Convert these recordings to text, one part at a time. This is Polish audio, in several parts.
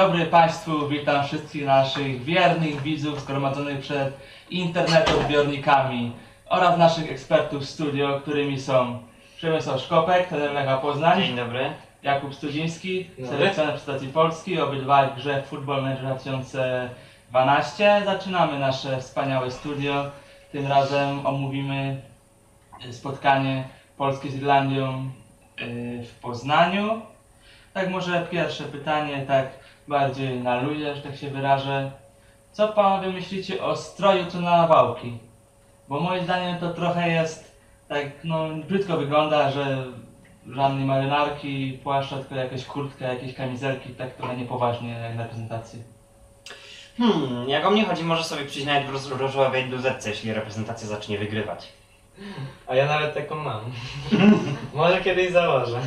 Dobry Państwu, witam wszystkich naszych wiernych widzów zgromadzonych przed internetodbiornikami oraz naszych ekspertów w studio, którymi są Przemysław Szkopek, trener Lecha Poznań, Dzień dobry. Jakub Studziński, selekcjoner reprezentacji Polski, obydwaj w grze Football Manager 2012. Zaczynamy nasze wspaniałe studio. Tym razem omówimy spotkanie Polski z Irlandią y, w Poznaniu. Tak może pierwsze pytanie, tak bardziej na luzie, że tak się wyrażę. Co panowie myślicie o stroju tu na wałki? Bo moim zdaniem to trochę jest tak, no brzydko wygląda, że żadnej marynarki, płaszcza, tylko jakaś kurtka, jakieś kamizelki, tak trochę niepoważnie jak na prezentacji. Hmm, jak o mnie chodzi, może sobie przyjść nawet w roz- różowej bluzetce, jeśli reprezentacja zacznie wygrywać. A ja nawet taką mam. Może kiedyś założę.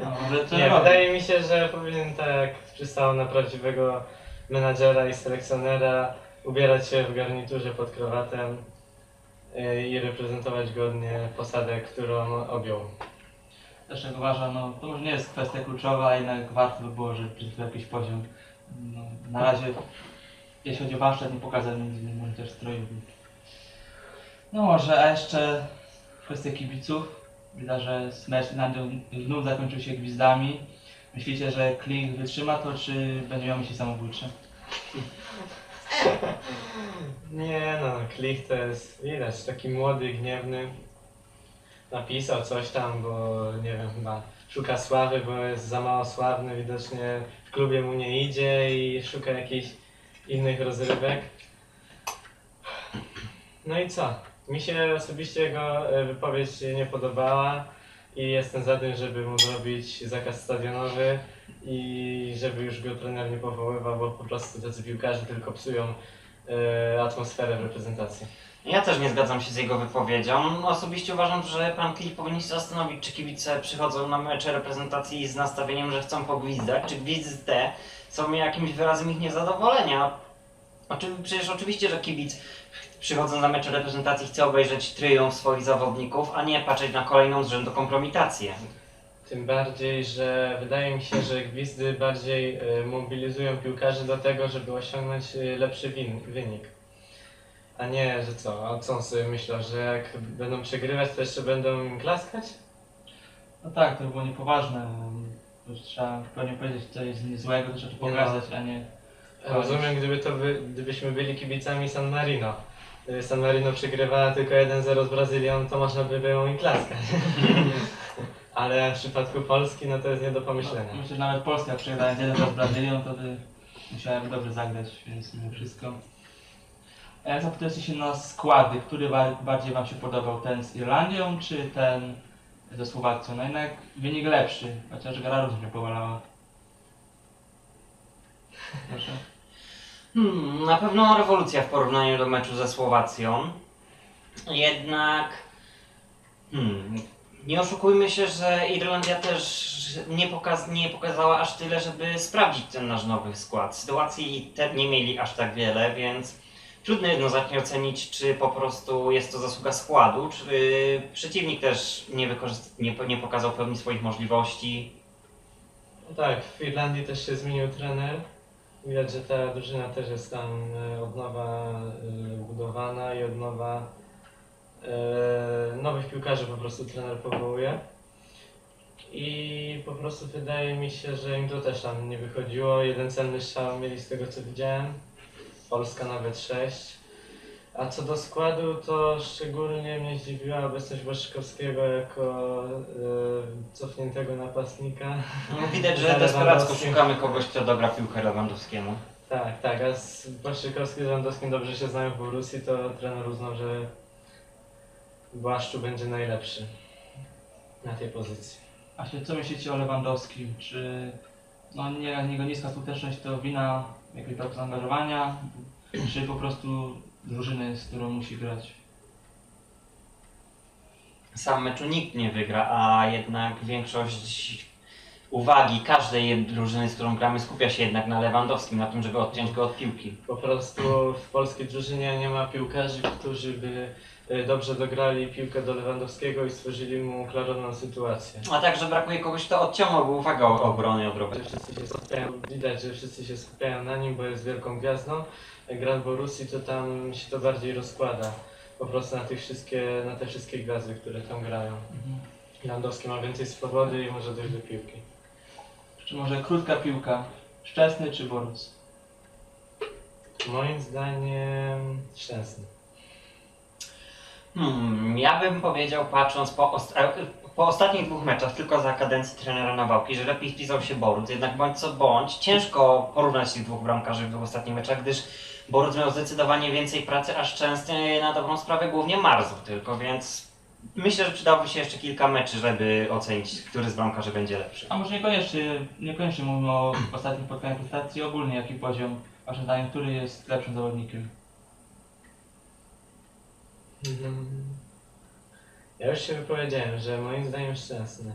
No, ale to Nie, wydaje mi się, że powinien tak przystało na prawdziwego menadżera i selekcjonera ubierać się w garniturze pod krawatem yy, i reprezentować godnie posadę, którą objął. Też jak uważam, no to może nie jest kwestia kluczowa, jednak warto by było, żeby przyszedł jakiś poziom. No, na razie, jeśli chodzi o warsztat, nie pokazał może też stroju. No może, a jeszcze kwestia kibiców. Widać, że mecz Irlandią znów zakończył się gwizdami. Myślicie, że Klik wytrzyma to, czy będzie miał myśli samobójcze? Nie no, Klich to jest, widać, taki młody, gniewny. Napisał coś tam, bo nie wiem, chyba szuka sławy, bo jest za mało sławny, widocznie w klubie mu nie idzie i szuka jakichś innych rozrywek. No i co? Mi się osobiście jego e, wypowiedź nie podobała i jestem za tym, żeby mu zrobić zakaz stadionowy i żeby już go trener nie powoływał, bo po prostu tacy piłkarze tylko psują e, atmosferę w reprezentacji. Ja też nie zgadzam się z jego wypowiedzią. Osobiście uważam, że pan Klich powinien się zastanowić, czy kibice przychodzą na mecze reprezentacji z nastawieniem, że chcą pogwizdać, czy gwizdy te są jakimś wyrazem ich niezadowolenia. Oczy, przecież oczywiście, że kibic przychodząc na mecze reprezentacji chce obejrzeć triumf swoich zawodników, a nie patrzeć na kolejną z rzędu kompromitację. Tym bardziej, że wydaje mi się, że gwizdy bardziej e, mobilizują piłkarzy do tego, żeby osiągnąć e, lepszy win, wynik. A nie, że co? A co on sobie myślał, że jak będą przegrywać, to jeszcze będą im klaskać? No tak, to by było niepoważne. To trzeba pewnie powiedzieć coś złego, to trzeba pokazać, a nie... Rozumiem, gdyby to by, gdybyśmy byli kibicami San Marino. Gdyby San Marino przegrywała tylko 1-0 z Brazylią, to można by było im klaskać. Ale w przypadku Polski, no to jest nie do pomyślenia. Myślę, że nawet Polska jeden raz z Brazylią, to by musiałem dobrze zagrać, więc mimo wszystko. A jak zapytujecie się na składy, który ba- bardziej Wam się podobał? Ten z Irlandią, czy ten ze Słowacją? No jednak wynik lepszy, chociaż gra również mnie powalała. Proszę. Hmm, na pewno rewolucja w porównaniu do meczu ze Słowacją. Jednak hmm, nie oszukujmy się, że Irlandia też nie, pokaz nie pokazała aż tyle, żeby sprawdzić ten nasz nowy skład. Sytuacji te nie mieli aż tak wiele, więc trudno jednoznacznie ocenić, czy po prostu jest to zasługa składu, czy przeciwnik też nie, nie, nie pokazał pełni swoich możliwości. No tak, w Irlandii też się zmienił trener. Widać, że ta drużyna też jest tam e, od nowa e, budowana i od nowa e, nowych piłkarzy po prostu trener powołuje. I po prostu wydaje mi się, że im to też tam nie wychodziło. Jeden celny strzał mieli z tego co widziałem. Polska nawet sześć. A co do składu, to szczególnie mnie zdziwiła obecność Błaszczykowskiego jako e, cofniętego napastnika. No, widać, że desperacko szukamy kogoś, kto dogra piłkę Lewandowskiemu. Tak, tak, a z Błaszczykowskim z Lewandowskim dobrze się znają w Borussii, to trener uznał, że Błaszczu będzie najlepszy na tej pozycji. A się co myślicie o Lewandowskim? Czy no, nie, jego niska skuteczność to wina jakiegoś braku zaangażowania, czy po prostu drużyny, z którą musi grać? Sam meczu nikt nie wygra, a jednak większość uwagi każdej drużyny, z którą gramy, skupia się jednak na Lewandowskim, na tym, żeby odciąć go od piłki. Po prostu w polskiej drużynie nie ma piłkarzy, którzy by e, dobrze dograli piłkę do Lewandowskiego i stworzyli mu klarowną sytuację. A także brakuje kogoś, kto odciągnąłby uwagę o- obrony od Roberta. Wszyscy się skupiają, widać, że wszyscy się skupiają na nim, bo jest wielką gwiazdą. Jak gra w Borussii, to tam się to bardziej rozkłada. Po prostu na, tych wszystkie, na te wszystkie gwiazdy, które tam grają. Lewandowski ma więcej swobody i może dojść do piłki. Czy może krótka piłka? Szczesny czy Borus? Moim zdaniem szczęsny. Hmm, ja bym powiedział, patrząc po, ost- po ostatnich dwóch meczach, tylko za kadencji trenera Nawałki, że lepiej wpisał się Boruc. Jednak bądź co bądź, ciężko porównać tych dwóch bramkarzy w dwóch ostatnich meczach, gdyż Boruc miał zdecydowanie więcej pracy, a Szczęsny na dobrą sprawę głównie marzł tylko, więc myślę, że przydałoby się jeszcze kilka meczy, żeby ocenić, który z bramkarzy będzie lepszy. A może niekoniecznie, niekoniecznie mówimy o ostatnim spotkaniu prezentacji, ogólnie jaki poziom, waszym zdaniem, który jest lepszym zawodnikiem? Mhm. Ja już się wypowiedziałem, że moim zdaniem szczęsny.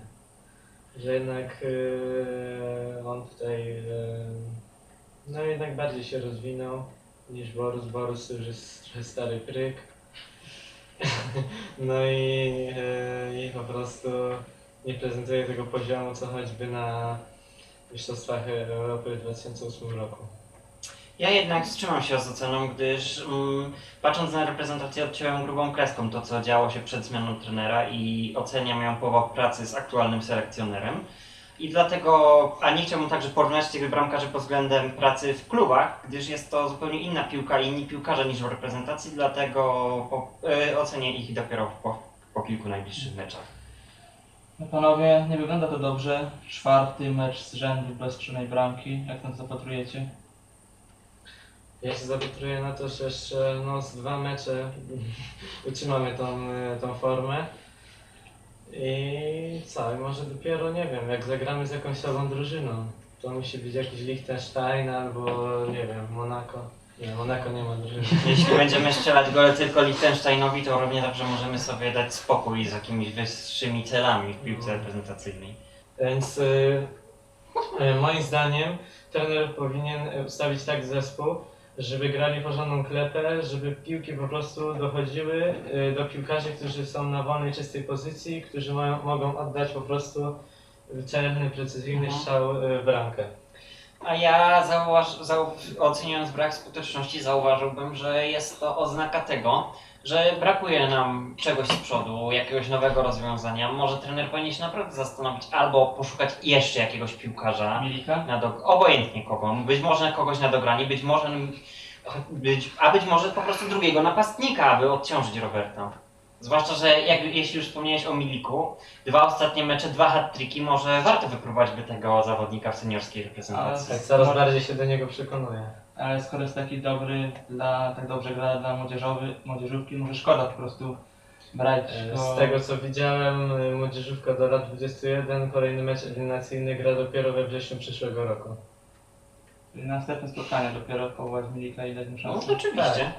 Że jednak yy, on tutaj yy, no jednak bardziej się rozwinął niż Borus. Borus już jest trochę stary pryk. No i, yy, i po prostu nie prezentuje tego poziomu, co choćby na Mistrzostwach Europy w 2008 roku. Ja jednak wstrzymam się z oceną, gdyż mm, patrząc na reprezentację odciąłem grubą kreską to, co działo się przed zmianą trenera i oceniam ją po pracy z aktualnym selekcjonerem. I dlatego, a nie chciałbym także porównać tych bramkarzy pod względem pracy w klubach, gdyż jest to zupełnie inna piłka i inni piłkarze niż w reprezentacji, dlatego po, y, ocenię ich dopiero po, po kilku najbliższych meczach. No panowie, nie wygląda to dobrze. Czwarty mecz z rzędu bez strzelonej bramki. Jak tam zapatrujecie? Ja się zapatruję na to, że jeszcze no, z dwa mecze utrzymamy tą, e, tą formę. I co, i może dopiero nie wiem, jak zagramy z jakąś słabą drużyną. To musi być jakiś Liechtenstein albo nie wiem, Monaco. Nie, Monaco nie ma drużyny. Jeśli będziemy strzelać gole tylko Liechtensteinowi, to równie dobrze możemy sobie dać spokój z jakimiś wyższymi celami w piłce reprezentacyjnej. Więc y, y, moim zdaniem trener powinien ustawić tak zespół, żeby grali porządną klepę, żeby piłki po prostu dochodziły y, do piłkarzy, którzy są na wolnej, czystej pozycji, którzy mają, mogą oddać po prostu celny, precyzyjny Mhm. strzał y, w bramkę. A ja zauważ, zau, oceniając brak skuteczności zauważyłbym, że jest to oznaka tego, że brakuje nam czegoś z przodu, jakiegoś nowego rozwiązania. Może trener powinien się naprawdę zastanowić albo poszukać jeszcze jakiegoś piłkarza, Milika? na do, obojętnie kogo, być może kogoś na dogranie, być może, być, a być może po prostu drugiego napastnika, aby odciążyć Roberta. Zwłaszcza, że jak, jeśli już wspomniałeś o Miliku, dwa ostatnie mecze, dwa hat-tricki, może warto wypróbować by tego zawodnika w seniorskiej reprezentacji. Tak coraz bardziej się do niego przekonuję. Ale skoro jest taki dobry, dla, tak dobrze gra dla młodzieżowy, młodzieżówki, może szkoda po prostu brać E, go... Z tego co widziałem, y, młodzieżówka do lat 21, kolejny mecz eliminacyjny gra dopiero we wrześniu przyszłego roku. Następne spotkanie dopiero powołać Milika i dać mu No szansę. to oczywiście.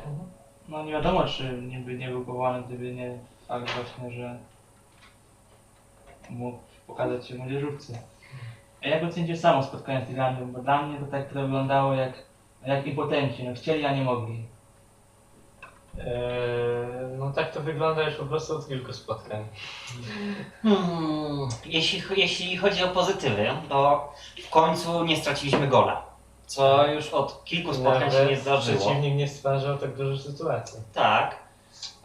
No nie wiadomo, czy nie, by, nie był powołany, gdyby nie fakt właśnie, że mógł pokazać się młodzieżówce. A jak ocenicie samo spotkanie z Irlandią? Bo dla mnie to tak to wyglądało jak, jak impotenci. No chcieli, a nie mogli. Eee, No tak to wygląda już po prostu od kilku spotkań. Hmm, jeśli, jeśli chodzi o pozytywy, to w końcu nie straciliśmy gola. Co już od kilku spotkań się nie zdarzyło. Przeciwnik nie stwarzał tak dużo sytuacji. Tak.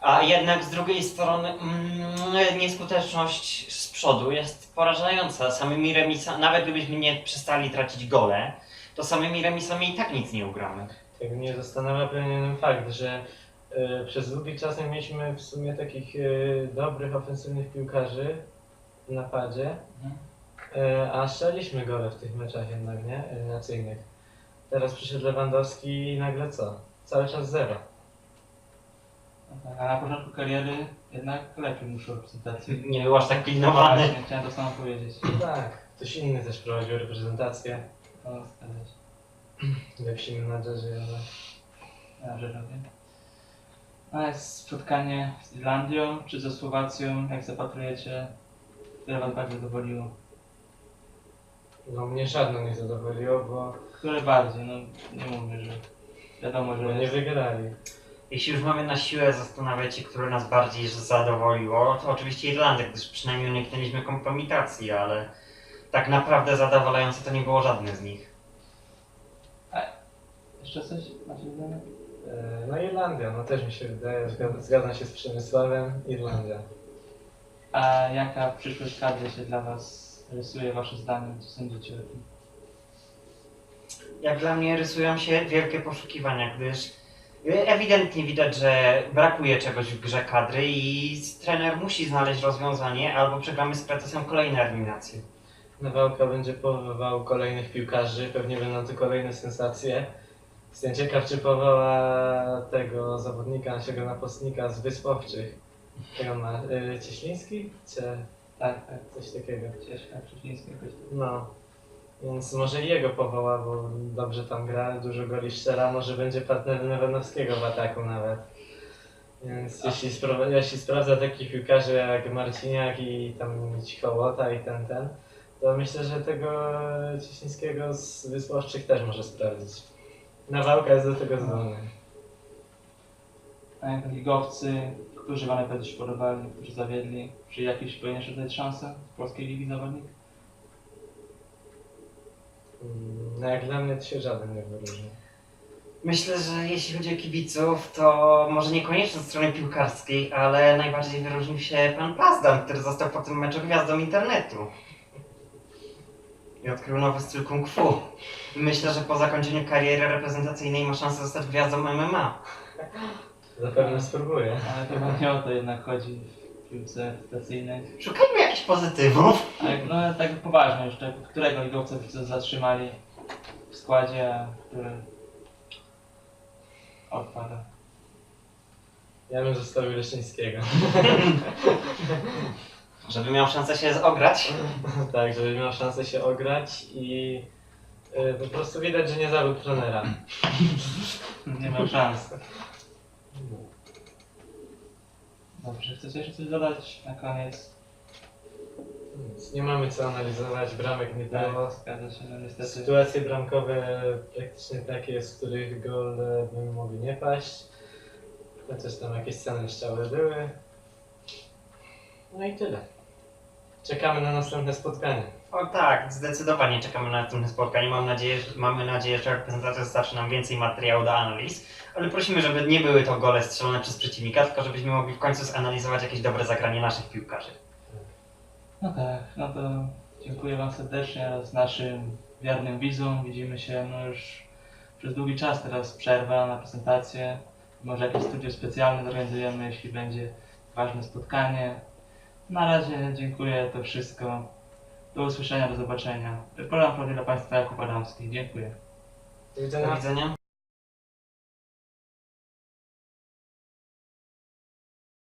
A jednak z drugiej strony mm, nieskuteczność z przodu jest porażająca. Samymi remisami, nawet gdybyśmy nie przestali tracić gole, to samymi remisami i tak nic nie ugramy. Tak mnie zastanawia pewien fakt, że e, przez długi czas nie mieliśmy w sumie takich e, dobrych, ofensywnych piłkarzy w napadzie, Mhm. e, a strzeliliśmy gole w tych meczach jednak, nie? Eliminacyjnych. Teraz przyszedł Lewandowski i nagle co? Cały czas zero. A na początku kariery jednak lepiej muszę reprezentacji. Nie był aż tak pilnowany. Właśnie, Chciałem to samo powiedzieć. Tak, ktoś inny też prowadził reprezentację. To zgadza się. Lepsi menadżerzy, ale... Dobrze robię. A jest spotkanie z Irlandią czy ze Słowacją? Jak zapatrujecie? Które was bardziej zadowoliło? No mnie żadne nie zadowoliło, bo, Które bardziej? No nie mówię, że wiadomo, że bo nie jest. wygrali. Jeśli już mamy na siłę zastanawiać się, które nas bardziej zadowoliło, to oczywiście Irlandia, gdyż przynajmniej uniknęliśmy kompromitacji, ale tak naprawdę zadowalające to nie było żadne z nich. Jeszcze coś macie zdanie? E, No Irlandia, no też mi się wydaje, zgadzam, zgadzam się z Przemysławem, Irlandia. A jaka przyszłość kadry się dla Was rysuje, Wasze zdanie? Co sądzicie o tym? Jak dla mnie rysują się wielkie poszukiwania, gdyż ewidentnie widać, że brakuje czegoś w grze kadry i trener musi znaleźć rozwiązanie, albo przegramy z pretensją kolejne eliminacje. Nawałka będzie powoływał kolejnych piłkarzy, pewnie będą to kolejne sensacje. Jestem ciekaw, czy powoła tego zawodnika, naszego napastnika z Wysp Owczych. Tego ma y, Cieśliński? Czy Tak, tak. coś takiego? Jakoś tak. No. Więc może i jego powoła, bo dobrze tam gra, dużo goli strzela, może będzie partnerem Lewandowskiego w ataku nawet. Więc jeśli, spro- jeśli sprawdza takich piłkarzy jak Marciniak i tam Cichołota i ten, ten, to myślę, że tego Cieślińskiego z Wysłowczych też może sprawdzić. Nawałka jest do tego zdolny. A jak ligowcy, którzy Wam najbardziej się podobali, którzy zawiedli, czy jakiś powinien jeszcze dać szansę w polskiej ligi zawodnik? Mm, No jak dla mnie to się żaden nie wyróżni. Myślę, że jeśli chodzi o kibiców, to może niekoniecznie ze strony piłkarskiej, ale najbardziej wyróżnił się pan Pazdan, który został po tym meczu gwiazdą internetu. I odkrył nowy styl kung fu. Myślę, że po zakończeniu kariery reprezentacyjnej ma szansę zostać gwiazdą MMA. Zapewne spróbuję. Ale chyba nie o to jednak chodzi w piłce stacyjnej. Szukajmy jakichś pozytywów. Ale no tak poważnie jeszcze, którego ligowca byście zatrzymali w składzie, a który odpada? Ja bym zostawił Leszyńskiego. Żeby miał szansę się ograć. tak, żeby miał szansę się ograć i y, po prostu widać, że nie zabił trenera. Nie miał szans. Dobrze, chcecie jeszcze coś dodać na koniec? Nic, nie mamy co analizować, bramek nie. Tak, zgadza się, no niestety. Sytuacje bramkowe praktycznie takie, z których gol by mogli nie paść. Chociaż tam jakieś sceny strzały były. No i tyle. Czekamy na następne spotkanie. O tak, zdecydowanie czekamy na następne spotkanie. Mam nadzieję, że, mamy nadzieję, że reprezentacja dostarczy nam więcej materiału do analiz, ale prosimy, żeby nie były to gole strzelone przez przeciwnika, tylko żebyśmy mogli w końcu zanalizować jakieś dobre zagranie naszych piłkarzy. No tak, no to dziękuję Wam serdecznie z naszym wiernym widzom. Widzimy się no już przez długi czas teraz przerwa na prezentację. Może jakieś studio specjalne zorganizujemy, jeśli będzie ważne spotkanie. Na razie dziękuję, to wszystko. Do usłyszenia, do zobaczenia. Program prowadzi dla Państwa Jakub Adamski. Dziękuję. Do Do widzenia. widzenia.